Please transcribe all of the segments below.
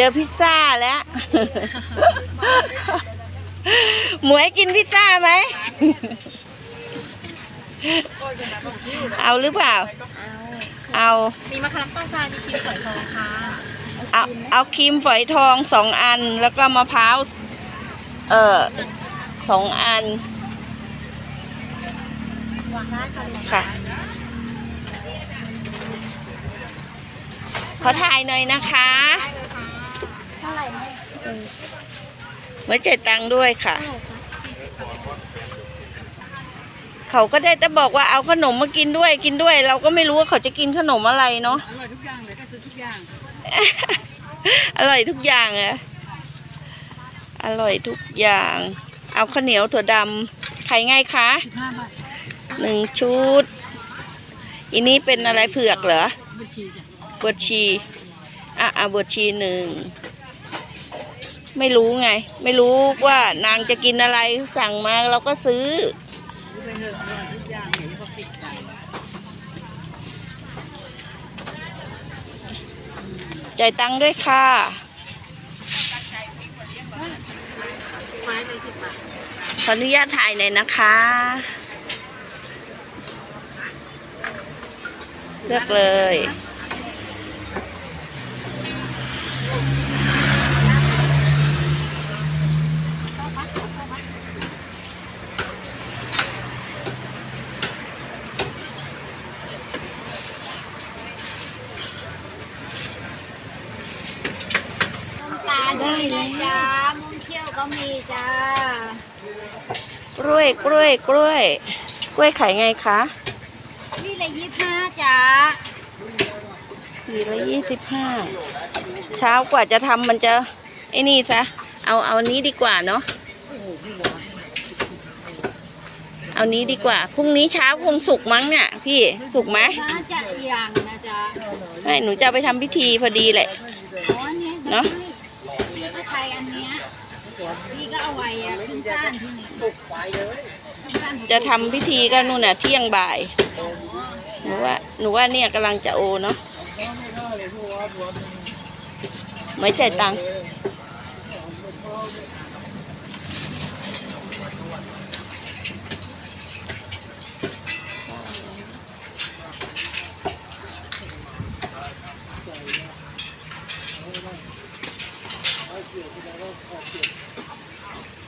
จอพิซซ่าแล้ว หมวยกินพิซซ่าไหม เอาหรือเปล่า เอา มีมะขามป้าซามีครีมฝอยทองค่ะ เอาเอาครีมฝอยทองสองอันแล้วก็มะพร้าว เออสองอันวางได้ค่ะค่ะขอถ่ายหน่อยนะคะได้เลยค่ะเท่าไหร่นะไว้จ่ายตังค์ด้วยค่ะเท่าไหร่คะเขาก็ได้แต่บอกว่าเอาขนมมากินด้วยกินด้วย เราก็ไม่รู้ว่าเขาจะกินขนมอะไรเนาะอร่อยทุกอย่างเลยก็ซื้อทุกอย่าง อร่อยทุกอย่างอะอร่อยทุกอย่าง เอาข้าวเหนียวถั่วดำไข่ไงคะสิบห้าบาทหนึ่งชุดอันนี้เป็นอะไรเผือกเหรอบัญชีจ้ะบวชชีอะอะบวชชีหนึ่ง ไม่รู้ไง ไม่รู้ว่านางจะกินอะไรสั่งมาเราก็ซื้อใจจ่ายตังค์ด้วยค่ะขออนุญาตถ่ายหน่อยนะคะเลือกเลย ได้นะจ๊ะมุ้งเขี้ยวก็มีจ้ากล้วยกล้วยกล้วย กล้วยขายไงคะนี่ละยี่ห้าจ้าขีดละยี่สิบห้าเช้ากว่าจะทำมันจะไอ้นี่ซะเอาเอานี้ดีกว่าเนาะเอานี้ดีกว่าพรุ่งนี้เช้าคงสุกมั้งเนี่ยพี่สุกไหมน่าจะอย่างนะจ๊ะให้หนูจะเอาไปทำพิธีพอดีแหละอ๋อเนี่ยเนอะพี่ก็ใช้ อันเนี้ยพี่ก็เอาไว้อะขึ้นต้านที่นี่ขึ้นต้านจะทำพิธีก็นู่นน่ะเที่ยงบ่าย หนูว่า หนูว่าเนี่ยกำลังจะโอเนาะไม่จ่ายตังค์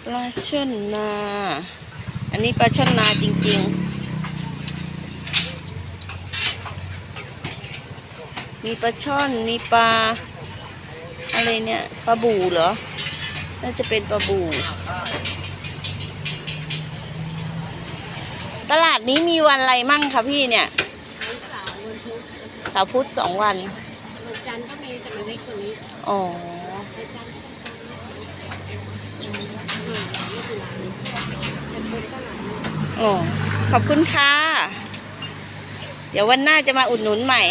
ปลาช่อนนา อันนี้ปลาช่อนนาจริง ๆ มีปลาช่อน มีปลา อะไรเนี่ย ปลาบูเหรอ น่าจะเป็นปลาบู ตลาดนี้มีวันอะไรมั่งคะพี่เนี่ยเสาร์พุธสองวัน วันจันทร์ก็มีแต่มันเล็กกว่านี้ อ๋อ โอ้ขอบคุณค่ะ เดี๋ยววันหน้าจะมาอุดหนุนใหม่